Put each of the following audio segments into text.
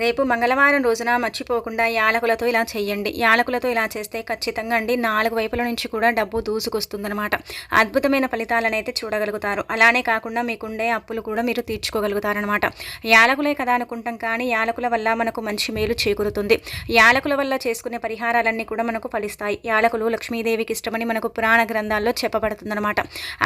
రేపు మంగళవారం రోజున మర్చిపోకుండా యాలకులతో ఇలా చేయండి యాలకులతో ఇలా చేస్తే ఖచ్చితంగా అండి నాలుగు వైపుల నుంచి కూడా డబ్బు దూసుకొస్తుందనమాట అద్భుతమైన ఫలితాలను అయితే చూడగలుగుతారు. అలానే కాకుండా మీకుండే అప్పులు కూడా మీరు తీర్చుకోగలుగుతారనమాట యాలకులే కదా అనుకుంటాం కానీ యాలకుల వల్ల మనకు మంచి మేలు చేకూరుతుంది. యాలకుల వల్ల చేసుకునే పరిహారాలన్నీ కూడా మనకు ఫలిస్తాయి. యాలకులు లక్ష్మీదేవికి ఇష్టమని మనకు పురాణ గ్రంథాల్లో చెప్పబడుతుందనమాట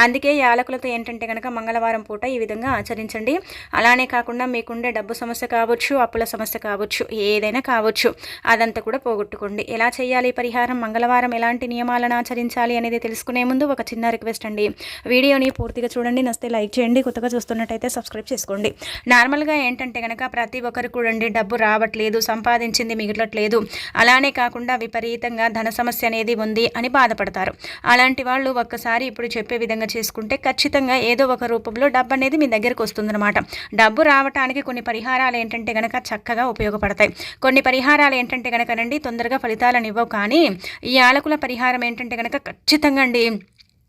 అందుకే యాలకులతో ఏంటంటే కనుక మంగళవారం పూట ఈ విధంగా ఆచరించండి. అలానే కాకుండా మీకుండే డబ్బు సమస్య కావచ్చు అప్పుల సమస్య కావచ్చు ఏదైనా కావచ్చు అదంతా కూడా పోగొట్టుకోండి. ఎలా చేయాలి పరిహారం? మంగళవారం ఎలాంటి నియమాలను ఆచరించాలి అనేది తెలుసుకునే ముందు ఒక చిన్న రిక్వెస్ట్ అండి. వీడియోని పూర్తిగా చూడండి నస్తే లైక్ చేయండి కొత్తగా చూస్తున్నట్టయితే సబ్స్క్రైబ్ చేసుకోండి. నార్మల్గా ఏంటంటే కనుక ప్రతి ఒక్కరు కూడండి డబ్బు రావట్లేదు సంపాదించింది మిగలట్లేదు. అలానే కాకుండా విపరీతంగా ధన సమస్య అనేది ఉంది అని బాధపడతారు. అలాంటి వాళ్ళు ఒక్కసారి ఇప్పుడు చెప్పే విధంగా చేసుకుంటే ఖచ్చితంగా ఏదో ఒక రూపంలో డబ్బు అనేది మీ దగ్గరకు వస్తుందన్నమాట. డబ్బు రావటానికి కొన్ని పరిహారాలు ఏంటంటే కనుక చక్క చక్కగా ఉపయోగపడతాయి. కొన్ని పరిహారాలు ఏంటంటే కనుకనండి తొందరగా ఫలితాలను ఇవ్వవు కానీ ఈ ఆలకుల పరిహారం ఏంటంటే కనుక ఖచ్చితంగా అండి.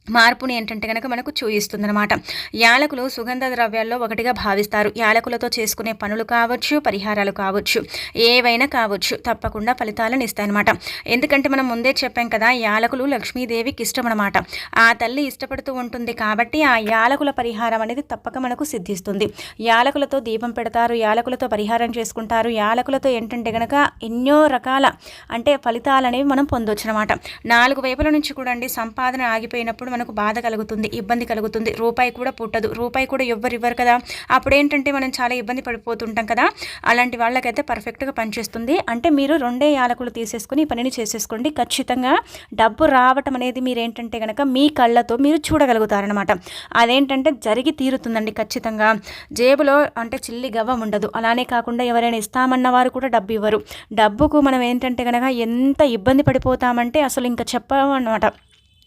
మార్పుని ఏంటంటే కనుక మనకు చూయిస్తుందన్నమాట. యాలకులు సుగంధ ద్రవ్యాల్లో ఒకటిగా భావిస్తారు. యాలకులతో చేసుకునే పనులు కావచ్చు పరిహారాలు కావచ్చు ఏవైనా కావచ్చు తప్పకుండా ఫలితాలను ఇస్తాయన్నమాట. ఎందుకంటే మనం ముందే చెప్పాం కదా యాలకులు లక్ష్మీదేవికి ఇష్టం అనమాట ఆ తల్లి ఇష్టపడుతూ ఉంటుంది కాబట్టి ఆ యాలకుల పరిహారం అనేది తప్పక మనకు సిద్ధిస్తుంది. యాలకులతో దీపం పెడతారు యాలకులతో పరిహారం చేసుకుంటారు. యాలకులతో ఏంటంటే కనుక ఎన్నో రకాల అంటే ఫలితాలు అనేవి మనం పొందొచ్చు అనమాట నాలుగు వైపుల నుంచి కూడా అండి సంపాదన ఆగిపోయినప్పుడు మనకు బాధ కలుగుతుంది ఇబ్బంది కలుగుతుంది. రూపాయి కూడా పుట్టదు. రూపాయి కూడా ఎవ్వరు ఇవ్వరు కదా. అప్పుడు ఏంటంటే మనం చాలా ఇబ్బంది పడిపోతుంటాం కదా. అలాంటి వాళ్ళకైతే పర్ఫెక్ట్గా పనిచేస్తుంది. అంటే మీరు రెండే యాలకులు తీసేసుకుని ఈ పనిని చేసేసుకోండి. ఖచ్చితంగా డబ్బు రావటం అనేది మీరు ఏంటంటే కనుక మీ కళ్ళతో మీరు చూడగలుగుతారనమాట అదేంటంటే జరిగి తీరుతుందండి ఖచ్చితంగా. జేబులో అంటే చిల్లి గవ్వం ఉండదు. అలానే కాకుండా ఎవరైనా ఇస్తామన్న వారు కూడా డబ్బు ఇవ్వరు. డబ్బుకు మనం ఏంటంటే కనుక ఎంత ఇబ్బంది పడిపోతామంటే అసలు ఇంకా చెప్పమన్నమాట.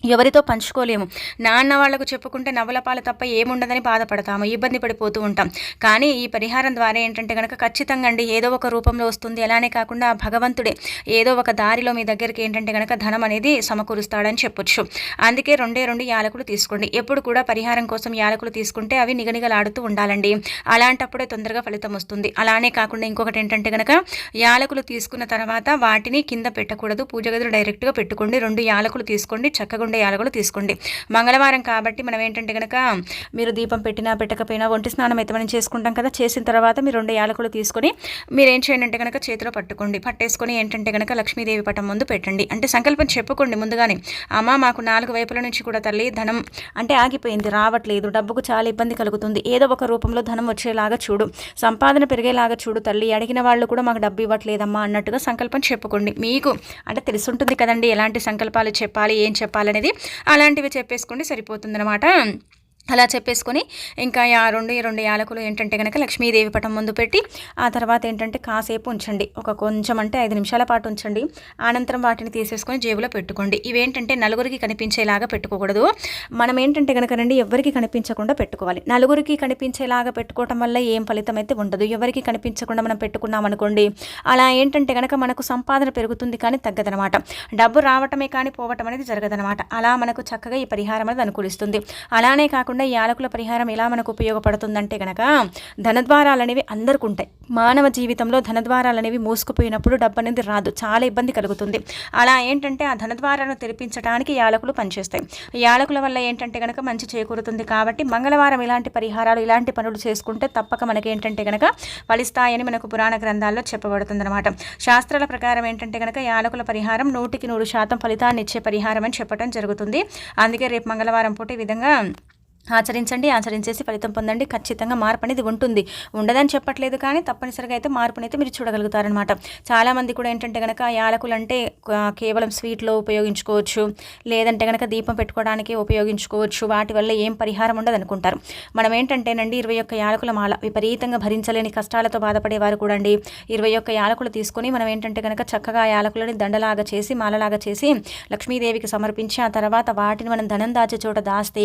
ఎవరితో పంచుకోలేము. నాన్న వాళ్ళకు చెప్పుకుంటే నవలపాలు తప్ప ఏముండదని బాధపడతాము ఇబ్బంది పడిపోతూ ఉంటాం. కానీ ఈ పరిహారం ద్వారా ఏంటంటే కనుక ఖచ్చితంగా అండి ఏదో ఒక రూపంలో వస్తుంది. అలానే కాకుండా భగవంతుడే ఏదో ఒక దారిలో మీ దగ్గరికి ఏంటంటే కనుక ధనం అనేది సమకూరుస్తాడని చెప్పొచ్చు. అందుకే రెండే రెండు యాలకులు తీసుకోండి. ఎప్పుడు కూడా పరిహారం కోసం యాలకులు తీసుకుంటే అవి నిగనిగలాడుతూ ఉండాలండి. అలాంటప్పుడే తొందరగా ఫలితం వస్తుంది. అలానే కాకుండా ఇంకొకటి ఏంటంటే కనుక యాలకులు తీసుకున్న తర్వాత వాటిని కింద పెట్టకూడదు. పూజ గదిలో డైరెక్ట్గా పెట్టుకోండి. రెండు యాలకులు తీసుకోండి. చక్కగా ఉండే యాలకులు తీసుకోండి. మంగళవారం కాబట్టి మనం ఏంటంటే కనుక మీరు దీపం పెట్టినా పెట్టకపోయినా ఒంటి స్నానం అయితే మనం చేసుకుంటాం కదా. చేసిన తర్వాత మీరు రెండు యాలకులు తీసుకొని మీరు ఏం చేయండి అంటే కనుక చేతిలో పట్టుకోండి. పట్టేసుకొని ఏంటంటే కనుక లక్ష్మీదేవి పటం ముందు పెట్టండి. అంటే సంకల్పం చెప్పుకోండి ముందుగానే. అమ్మ మాకు నాలుగు వైపుల నుంచి కూడా తల్లి ధనం అంటే ఆగిపోయింది రావట్లేదు. డబ్బుకు చాలా ఇబ్బంది కలుగుతుంది. ఏదో ఒక రూపంలో ధనం వచ్చేలాగా చూడు. సంపాదన పెరిగేలాగా చూడు తల్లి. అడిగిన వాళ్ళు కూడా మాకు డబ్బు ఇవ్వట్లేదమ్మా అన్నట్టుగా సంకల్పం చెప్పుకోండి. మీకు అంటే తెలుసుంటుంది కదండి ఎలాంటి సంకల్పాలు చెప్పాలి ఏం అనేది అలాంటివి చెప్పేసుకుంటే సరిపోతుందన్నమాట. అలా చెప్పేసుకొని ఇంకా ఆ రెండు ఈ రెండు యాలకులు ఏంటంటే కనుక లక్ష్మీదేవి పటం ముందు పెట్టి ఆ తర్వాత ఏంటంటే కాసేపు ఉంచండి. ఒక కొంచెం అంటే ఐదు నిమిషాల పాటు ఉంచండి. అనంతరం వాటిని తీసేసుకొని జేబులో పెట్టుకోండి. ఇవేంటంటే నలుగురికి కనిపించేలాగా పెట్టుకోకూడదు. మనం ఏంటంటే కనుక రండి ఎవరికి కనిపించకుండా పెట్టుకోవాలి. నలుగురికి కనిపించేలాగా పెట్టుకోవటం వల్ల ఏం ఫలితం అయితే ఉండదు. ఎవరికి కనిపించకుండా మనం పెట్టుకున్నాం అనుకోండి అలా ఏంటంటే కనుక మనకు సంపాదన పెరుగుతుంది కానీ తగ్గదనమాట. డబ్బు రావటమే కానీ పోవటం అనేది జరగదనమాట. అలా మనకు చక్కగా ఈ పరిహారం అనేది అనుకూలిస్తుంది. అలానే కాకుండా ఈ యాలకుల పరిహారం ఎలా మనకు ఉపయోగపడుతుందంటే కనుక ధనద్వారాలు అనేవి అందరికీ ఉంటాయి మానవ జీవితంలో ధనద్వారాలు అనేవి మూసుకుపోయినప్పుడు డబ్బు అనేది రాదు. చాలా ఇబ్బంది కలుగుతుంది. అలా ఏంటంటే ఆ ధనద్వారాలను తెరిపించడానికి యాలకులు పనిచేస్తాయి. యాలకుల వల్ల ఏంటంటే కనుక మంచి చేకూరుతుంది కాబట్టి మంగళవారం ఇలాంటి పరిహారాలు ఇలాంటి పనులు చేసుకుంటే తప్పక మనకి ఏంటంటే కనుక ఫలిస్తాయని మనకు పురాణ గ్రంథాల్లో చెప్పబడుతుంది అనమాట శాస్త్రాల ప్రకారం ఏంటంటే కనుక యాలకుల పరిహారం నూటికి నూరు శాతం ఫలితాన్ని ఇచ్చే పరిహారం అని చెప్పడం జరుగుతుంది. అందుకే రేపు మంగళవారం పూట ఈ విధంగా ఆచరించండి ఆచరించేసి ఫలితం పొందండి. ఖచ్చితంగా మార్పు అనేది ఉంటుంది. ఉండదని చెప్పట్లేదు కానీ తప్పనిసరిగా అయితే మార్పునైతే మీరు చూడగలుగుతారనమాట చాలామంది కూడా ఏంటంటే కనుక యాలకులు అంటే కేవలం స్వీట్లో ఉపయోగించుకోవచ్చు లేదంటే కనుక దీపం పెట్టుకోవడానికి ఉపయోగించుకోవచ్చు. వాటి వల్ల ఏం పరిహారం ఉండదు అనుకుంటారు. మనం ఏంటంటేనండి ఇరవై ఒక్క యాలకుల మాల విపరీతంగా భరించలేని కష్టాలతో బాధపడేవారు కూడా అండి. ఇరవై ఒక్క యాలకులు తీసుకొని మనం ఏంటంటే కనుక చక్కగా యాలకులని దండలాగా చేసి మాలలాగా చేసి లక్ష్మీదేవికి సమర్పించి ఆ తర్వాత వాటిని మనం ధనం దాచే చోట దాస్తే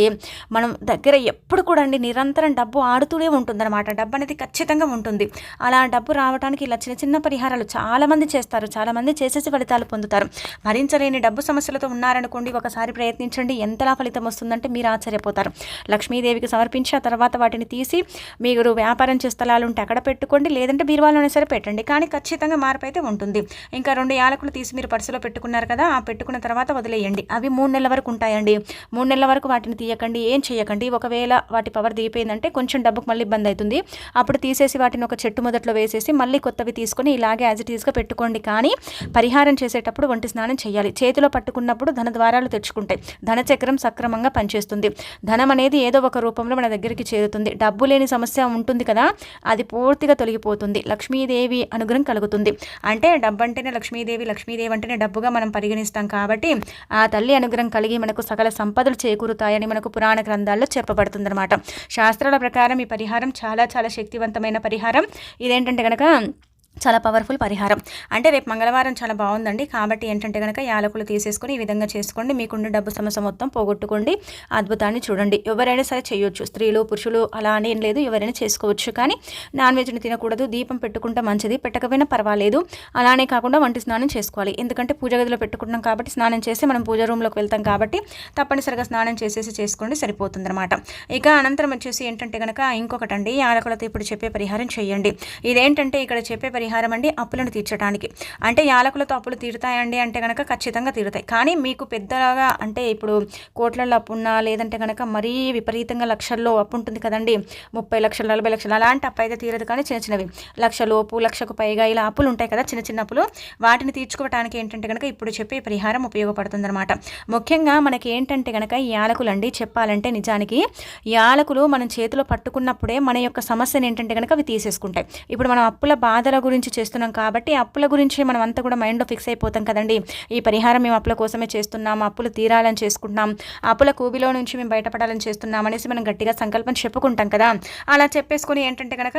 మనం దగ్గర ఎప్పుడు కూడా అండి నిరంతరం డబ్బు ఆడుతూనే ఉంటుందన్నమాట. డబ్బు అనేది ఖచ్చితంగా ఉంటుంది. అలా డబ్బు రావడానికి ఇలా చిన్న చిన్న పరిహారాలు చాలామంది చేస్తారు. చాలామంది చేసేసి ఫలితాలు పొందుతారు. భరించలేని డబ్బు సమస్యలతో ఉన్నారనుకోండి ఒకసారి ప్రయత్నించండి. ఎంతలా ఫలితం వస్తుందంటే మీరు ఆశ్చర్యపోతారు. లక్ష్మీదేవికి సమర్పించి ఆ తర్వాత వాటిని తీసి మీరు వ్యాపారం చేసే స్థలాలు ఉంటే అక్కడ పెట్టుకోండి. లేదంటే బీరువాలోనే సరే పెట్టండి. కానీ ఖచ్చితంగా మార్పు అయితే ఉంటుంది. ఇంకా రెండు యాలకులు తీసి మీరు పర్సులో పెట్టుకున్నారు కదా ఆ పెట్టుకున్న తర్వాత వదిలేయండి. అవి మూడు నెలల వరకు ఉంటాయండి. మూడు నెలల వరకు వాటిని తీయకండి. ఏం చేయకండి? ఒకవేళ వాటి పవర్ దిగిపోయిందంటే కొంచెం డబ్బుకు మళ్ళీ ఇబ్బంది అవుతుంది. అప్పుడు తీసేసి వాటిని ఒక చెట్టు మొదట్లో వేసేసి మళ్ళీ కొత్తవి తీసుకొని ఇలాగే యాజ్ ఇట్ ఈస్గా పెట్టుకోండి. కానీ పరిహారం చేసేటప్పుడు వంటి స్నానం చేయాలి. చేతిలో పట్టుకున్నప్పుడు ధన ద్వారాలు తెచ్చుకుంటాయి ధనచక్రం సక్రమంగా పనిచేస్తుంది. ధనం అనేది ఏదో ఒక రూపంలో మన దగ్గరికి చేరుతుంది. డబ్బు లేని సమస్య ఉంటుంది కదా అది పూర్తిగా తొలగిపోతుంది. లక్ష్మీదేవి అనుగ్రహం కలుగుతుంది. అంటే డబ్బు అంటేనే లక్ష్మీదేవి లక్ష్మీదేవి అంటేనే డబ్బుగా మనం పరిగణిస్తాం కాబట్టి ఆ తల్లి అనుగ్రహం కలిగి మనకు సకల సంపదలు చేకూరుతాయని మనకు పురాణ గ్రంథాల్లో చెప్పబడుతుందన్నమాట. శాస్త్రాల ప్రకారం ఈ పరిహారం చాలా చాలా శక్తివంతమైన పరిహారం. ఇదేంటంటే కనుక చాలా పవర్ఫుల్ పరిహారం. అంటే రేపు మంగళవారం చాలా బాగుందండి. కాబట్టి ఏంటంటే కనుక యాలకులు తీసేసుకొని ఈ విధంగా చేసుకోండి. మీకుండే డబ్బు సమస్య మొత్తం పోగొట్టుకోండి. అద్భుతాన్ని చూడండి. ఎవరైనా సరే చేయొచ్చు. స్త్రీలు పురుషులు అలా అనేం లేదు. ఎవరైనా చేసుకోవచ్చు. కానీ నాన్ వెజ్ని తినకూడదు. దీపం పెట్టుకుంటే మంచిది. పెట్టకపోయినా పర్వాలేదు. అలానే కాకుండా వంటి స్నానం చేసుకోవాలి. ఎందుకంటే పూజ గదిలో పెట్టుకుంటున్నాం కాబట్టి స్నానం చేసి మనం పూజ రూమ్లోకి వెళ్తాం కాబట్టి తప్పనిసరిగా స్నానం చేసేసి చేసుకోండి. సరిపోతుంది అనమాట ఇక అనంతరం వచ్చేసి ఏంటంటే కనుక ఇంకొకటండి. యాలకులతో ఇప్పుడు చెప్పే పరిహారం చేయండి. ఇదేంటంటే ఇక్కడ చెప్పే పరిహారం పరిహారం అండి అప్పులను తీర్చడానికి అంటే యాలకులతో అప్పులు తీరుతాయండి అంటే కనుక ఖచ్చితంగా తీరుతాయి. కానీ మీకు పెద్దగా అంటే ఇప్పుడు కోట్లలో అప్పు ఉన్నా లేదంటే కనుక మరీ విపరీతంగా లక్షల్లో అప్పు ఉంటుంది కదండి. ముప్పై లక్షలు నలభై లక్షలు అలాంటి అప్పు అయితే తీరదు కానీ చిన్న చిన్నవి. లక్ష లోపు లక్షకు పైగా ఇలా అప్పులు ఉంటాయి కదా చిన్న చిన్న అప్పులు. వాటిని తీర్చుకోవడానికి ఏంటంటే కనుక ఇప్పుడు చెప్పే పరిహారం ఉపయోగపడుతుంది అనమాట ముఖ్యంగా మనకి ఏంటంటే కనుక ఈ యాలకులు అండి చెప్పాలంటే నిజానికి యాలకులు మనం చేతిలో పట్టుకున్నప్పుడే మన యొక్క సమస్యను ఏంటంటే కనుక అవి తీసేసుకుంటాయి. ఇప్పుడు మనం అప్పుల బాధల గురించి చేస్తున్నాం కాబట్టి అప్పుల గురించి మనం అంతా కూడా మైండ్లో ఫిక్స్ అయిపోతాం కదండి. ఈ పరిహారం మేము అప్పుల కోసమే చేస్తున్నాం అప్పులు తీరాలని చేసుకుంటున్నాం అప్పుల కూబిలో నుంచి మేము బయటపడాలని చేస్తున్నాం అనేసి మనం గట్టిగా సంకల్పం చెప్పుకుంటాం కదా. అలా చెప్పేసుకొని ఏంటంటే కనుక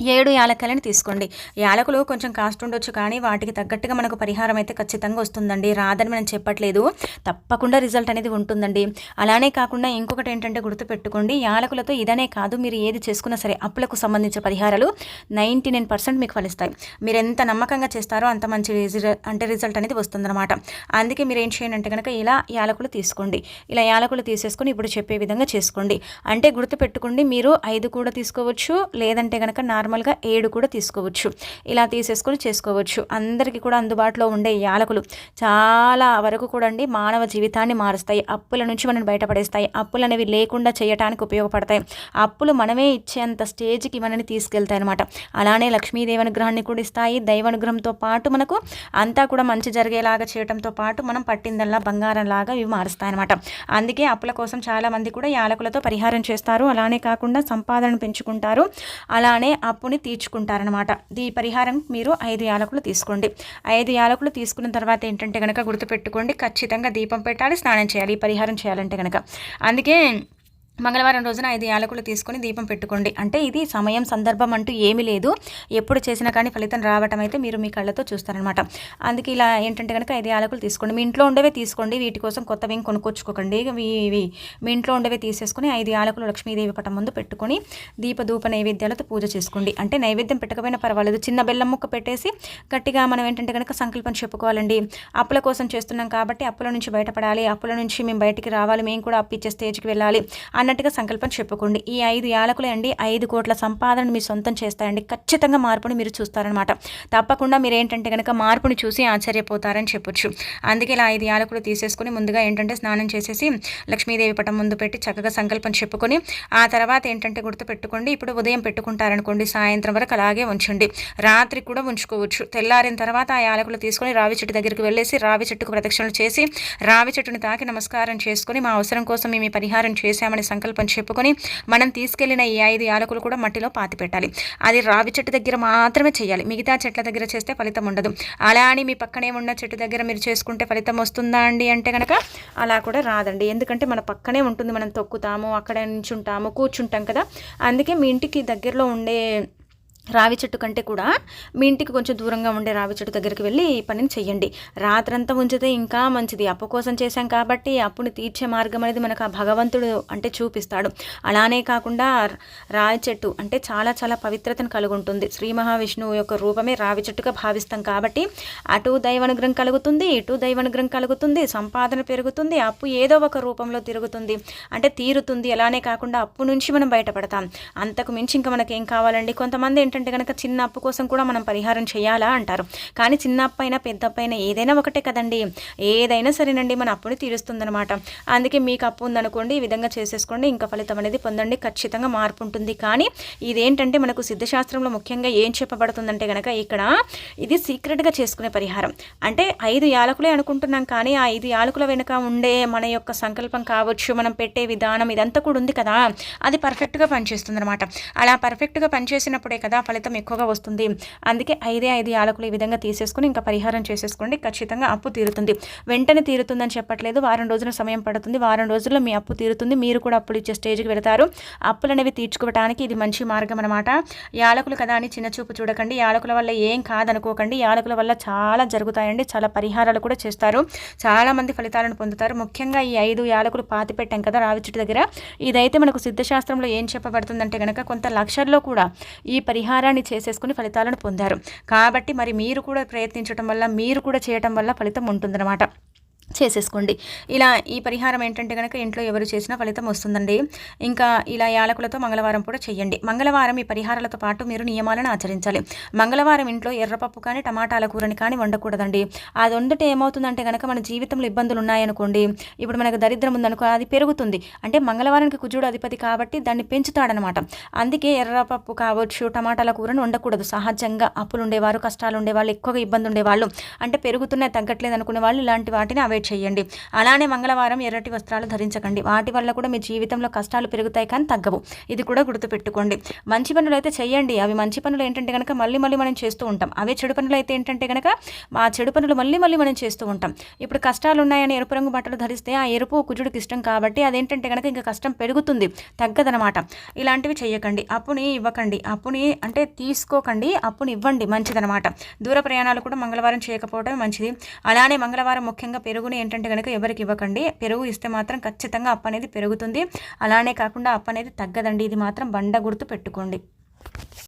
ఏడు యాలక్కలని తీసుకోండి. యాలకులు కొంచెం కాస్ట్ ఉండొచ్చు కానీ వాటికి తగ్గట్టుగా మనకు పరిహారం అయితే ఖచ్చితంగా వస్తుందండి. రాదని మనం చెప్పట్లేదు. తప్పకుండా రిజల్ట్ అనేది ఉంటుందండి. అలానే కాకుండా ఇంకొకటి ఏంటంటే గుర్తుపెట్టుకోండి. యాలకులతో ఇదనే కాదు మీరు ఏది చేసుకున్నా సరే అప్పులకు సంబంధించిన పరిహారాలు నైంటీ నైన్ పర్సెంట్ మీకు ఫలిస్తాయి. మీరు ఎంత నమ్మకంగా చేస్తారో అంత మంచి అంటే రిజల్ట్ అనేది వస్తుందన్నమాట. అందుకే మీరు ఏం చేయండి అంటే కనుక ఇలా యాలకులు తీసుకోండి. ఇలా యాలకులు తీసేసుకొని ఇప్పుడు చెప్పే విధంగా చేసుకోండి. అంటే గుర్తుపెట్టుకోండి మీరు ఐదు కూడా తీసుకోవచ్చు లేదంటే కనుక నార్మల్గా ఏడు కూడా తీసుకోవచ్చు. ఇలా తీసేసుకొని చేసుకోవచ్చు. అందరికీ కూడా అందుబాటులో ఉండే యాలకులు చాలా వరకు కూడా అండి మానవ జీవితాన్ని మారుస్తాయి. అప్పుల నుంచి మనం బయటపడేస్తాయి. అప్పులు అనేవి లేకుండా చేయడానికి ఉపయోగపడతాయి. అప్పులు మనమే ఇచ్చేంత స్టేజ్కి మనని తీసుకెళ్తాయి అనమాట అలానే లక్ష్మీదేవి అనుగ్రహాన్ని కూడా ఇస్తాయి. దైవానుగ్రహంతో పాటు మనకు అంతా కూడా మంచి జరిగేలాగా చేయడంతో పాటు మనం పట్టిందల్లా బంగారం లాగా ఇవి మారుస్తాయి అనమాట అందుకే అప్పుల కోసం చాలామంది కూడా యాలకులతో పరిహారం చేస్తారు. అలానే కాకుండా సంపాదన పెంచుకుంటారు. అలానే అప్పుని తీర్చుకుంటారనమాట దీని పరిహారం మీరు ఐదు యాలకులు తీసుకోండి. ఐదు యాలకులు తీసుకున్న తర్వాత ఏంటంటే కనుక గుర్తుపెట్టుకోండి ఖచ్చితంగా దీపం పెట్టాలి స్నానం చేయాలి ఈ పరిహారం చేయాలంటే కనుక అందుకే మంగళవారం రోజున ఐదు యాలకులు తీసుకొని దీపం పెట్టుకోండి. అంటే ఇది సమయం సందర్భం అంటూ ఏమీ లేదు. ఎప్పుడు చేసినా కానీ ఫలితం రావటం అయితే మీరు మీ కళ్ళతో చూస్తారనమాట అందుకే ఇలా ఏంటంటే కనుక ఐదు యాలకులు తీసుకోండి. మీ ఇంట్లో ఉండవే తీసుకోండి. వీటి కోసం కొత్తవి కొనుక్కొచ్చుకోకండి. ఇవి మీ ఇంట్లో ఉండవే తీసేసుకొని ఐదు యాలకులు లక్ష్మీదేవి పటం ముందు పెట్టుకొని దీప ధూప నైవేద్యాలతో పూజ చేసుకోండి. అంటే నైవేద్యం పెట్టకపోయినా పర్వాలేదు. చిన్న బెల్లం ముక్క పెట్టేసి గట్టిగా మనం ఏంటంటే కనుక సంకల్పం చెప్పుకోవాలండి. అప్పుల కోసం చేస్తున్నాం కాబట్టి అప్పుల నుంచి బయటపడాలి. అప్పుల నుంచి మేము బయటికి రావాలి. మేము కూడా అప్పిచ్చే స్టేజ్కి వెళ్ళాలి. అన్నట్టుగా సంకల్పం చెప్పుకోండి. ఈ ఐదు యాలకులు అండి ఐదు కోట్ల సంపాదన మీ సొంతం చేస్తారండి ఖచ్చితంగా మార్పుని మీరు చూస్తారనమాట తప్పకుండా మీరు ఏంటంటే కనుక మార్పుని చూసి ఆశ్చర్యపోతారని చెప్పొచ్చు. అందుకే ఇలా ఐదు యాలకులు తీసేసుకుని ముందుగా ఏంటంటే స్నానం చేసేసి లక్ష్మీదేవి పటం ముందు పెట్టి చక్కగా సంకల్పం చెప్పుకొని ఆ తర్వాత ఏంటంటే గుర్తు పెట్టుకోండి ఇప్పుడు ఉదయం పెట్టుకుంటారనుకోండి సాయంత్రం వరకు అలాగే ఉంచండి. రాత్రి కూడా ఉంచుకోవచ్చు. తెల్లారిన తర్వాత ఆ యాలకులు తీసుకొని రావి చెట్టు దగ్గరికి వెళ్ళేసి రావి చెట్టుకు ప్రదక్షిణలు చేసి రావి చెట్టుని తాకి నమస్కారం చేసుకొని మా అవసరం కోసం మేము పరిహారం చేశామని సంకల్పం చెప్పుకొని మనం తీసుకెళ్ళిన ఈ ఐదు యాలకులు కూడా మట్టిలో పాతి పెట్టాలి. అది రావి చెట్టు దగ్గర మాత్రమే చేయాలి. మిగతా చెట్ల దగ్గర చేస్తే ఫలితం ఉండదు. అలా అని మీ పక్కనే ఉన్న చెట్టు దగ్గర మీరు చేసుకుంటే ఫలితం వస్తుందా అండి అంటే కనుక అలా కూడా రాదండి. ఎందుకంటే మన పక్కనే ఉంటుంది. మనం తొక్కుతాము అక్కడ ఉంటాము కూర్చుంటాం కదా. అందుకే మీ ఇంటికి దగ్గరలో ఉండే రావి చెట్టు కంటే కూడా మీ ఇంటికి కొంచెం దూరంగా ఉండే రావి చెట్టు దగ్గరికి వెళ్ళి ఈ పనిని చెయ్యండి. రాత్రంతా ఉంచితే ఇంకా మంచిది. అప్పు కోసం చేశాం కాబట్టి అప్పుని తీర్చే మార్గం అనేది మనకు ఆ భగవంతుడు అంటే చూపిస్తాడు. అలానే కాకుండా రావి చెట్టు అంటే చాలా చాలా పవిత్రతను కలిగి ఉంటుంది శ్రీ మహావిష్ణువు యొక్క రూపమే రావి చెట్టుగా భావిస్తాం కాబట్టి అటు దైవానుగ్రహం కలుగుతుంది ఇటు దైవానుగ్రహం కలుగుతుంది సంపాదన పెరుగుతుంది అప్పు ఏదో ఒక రూపంలో తిరుగుతుంది. అంటే తీరుతుంది. అలానే కాకుండా అప్పు నుంచి మనం బయటపడతాం. అంతకు మించి ఇంకా మనకేం కావాలండి? కొంతమంది ఏంటంటే కనుక చిన్న అప్పు కోసం కూడా మనం పరిహారం చేయాలా అంటారు. కానీ చిన్న అప్పు అయినా పెద్ద అప్పు అయినా ఏదైనా ఒకటే కదండి. ఏదైనా సరేనండి మన అప్పుని తీరుస్తుందనమాట అందుకే మీకు అప్పు ఉందనుకోండి ఈ విధంగా చేసేసుకోండి ఇంకా ఫలితం అనేది పొందండి ఖచ్చితంగా మార్పు ఉంటుంది. కానీ ఇదేంటంటే మనకు సిద్ధశాస్త్రంలో ముఖ్యంగా ఏం చెప్పబడుతుందంటే కనుక ఇక్కడ ఇది సీక్రెట్గా చేసుకునే పరిహారం. అంటే ఐదు యాలకులే అనుకుంటున్నాం కానీ ఆ ఐదు యాలకుల వెనుక ఉండే మన యొక్క సంకల్పం కావచ్చు మనం పెట్టే విధానం ఇదంతా కూడా ఉంది కదా. అది పర్ఫెక్ట్గా పనిచేస్తుంది అనమాట అలా పర్ఫెక్ట్గా పనిచేసినప్పుడే కదా ఫలితం ఎక్కువగా వస్తుంది. అందుకే ఐదే ఐదు యాలకులు ఈ విధంగా తీసేసుకుని ఇంకా పరిహారం చేసేసుకోండి. ఖచ్చితంగా అప్పు తీరుతుంది. వెంటనే తీరుతుందని చెప్పట్లేదు. వారం రోజుల సమయం పడుతుంది. వారం రోజుల్లో మీ అప్పు తీరుతుంది. మీరు కూడా అప్పులు ఇచ్చే స్టేజ్కి వెళతారు. అప్పులు అనేవి తీర్చుకోవడానికి ఇది మంచి మార్గం అనమాట యాలకులు కదా అని చిన్న చూపు చూడకండి. యాలకుల వల్ల ఏం కాదనుకోకండి. యాలకుల వల్ల చాలా జరుగుతాయండి. చాలా పరిహారాలు కూడా చేస్తారు. చాలా మంది ఫలితాలను పొందుతారు. ముఖ్యంగా ఈ ఐదు యాలకులు పాతి పెట్టాం కదా రావిచుటి దగ్గర. ఇదైతే మనకు సిద్ధశాస్త్రంలో ఏం చెప్పబడుతుందంటే కనుక కొంత లక్షల్లో కూడా ఈ పరిహారం పరిహారాన్ని చేసేసుకుని ఫలితాలను పొందారు. కాబట్టి మరి మీరు కూడా ప్రయత్నించడం వల్ల మీరు కూడా చేయటం వల్ల ఫలితం ఉంటుందన్నమాట. చేసేసుకోండి. ఇలా ఈ పరిహారం ఏంటంటే కనుక ఇంట్లో ఎవరు చేసినా ఫలితం వస్తుందండి. ఇంకా ఇలా యాలకులతో మంగళవారం కూడా చేయండి మంగళవారం ఈ పరిహారాలతో పాటు మీరు నియమాలను ఆచరించాలి. మంగళవారం ఇంట్లో ఎర్రపప్పు కానీ టమాటాల కూరని కానీ వండకూడదండి. అది వండితే ఏమవుతుందంటే కనుక మన జీవితంలో ఇబ్బందులు ఉన్నాయనుకోండి. ఇప్పుడు మనకు దరిద్రం ఉందనుకో అది పెరుగుతుంది. అంటే మంగళవారానికి కుజుడు అధిపతి కాబట్టి దాన్ని పెంచుతాడనమాట. అందుకే ఎర్రపప్పు కావచ్చు టమాటాల కూరను వండకూడదు. సహజంగా అప్పులు ఉండేవారు కష్టాలు ఉండేవాళ్ళు ఎక్కువగా ఇబ్బంది ఉండేవాళ్ళు అంటే పెరుగుతున్నాయి తగ్గట్లేదు అనుకునే వాళ్ళు ఇలాంటి వాటిని అవాయిడ్ చేయండి. అలానే మంగళవారం ఎర్రటి వస్త్రాలు ధరించకండి. వాటి వల్ల కూడా మీ జీవితంలో కష్టాలు పెరుగుతాయి కానీ తగ్గవు. ఇది కూడా గుర్తుపెట్టుకోండి. మంచి పనులు అయితే చేయండి అవి మంచి పనులు ఏంటంటే కనుక మళ్ళీ మళ్ళీ మనం చేస్తూ ఉంటాం. అవే చెడు పనులు అయితే ఏంటంటే కనుక ఆ చెడు పనులు మళ్ళీ మళ్ళీ మనం చేస్తూ ఉంటాం. ఇప్పుడు కష్టాలు ఉన్నాయని ఎరుపు రంగు బట్టలు ధరిస్తే ఆ ఎరుపు కుజుడికి ఇష్టం కాబట్టి అదేంటంటే కనుక ఇంకా కష్టం పెరుగుతుంది. తగ్గదనమాట. ఇలాంటివి చేయకండి అప్పుని ఇవ్వకండి. అప్పుని అంటే తీసుకోకండి. అప్పుని ఇవ్వండి. మంచిదనమాట. దూర ప్రయాణాలు కూడా మంగళవారం చేయకపోవడం మంచిది. అలానే మంగళవారం ముఖ్యంగా పెరుగు పెరుగుని ఏంటంటే కనుక ఎవరికి ఇవ్వకండి. పెరుగు ఇస్తే మాత్రం ఖచ్చితంగా అప్పు అనేది పెరుగుతుంది. అలానే కాకుండా అప్పు అనేది తగ్గదండి. ఇది మాత్రం బండ గుర్తు పెట్టుకోండి.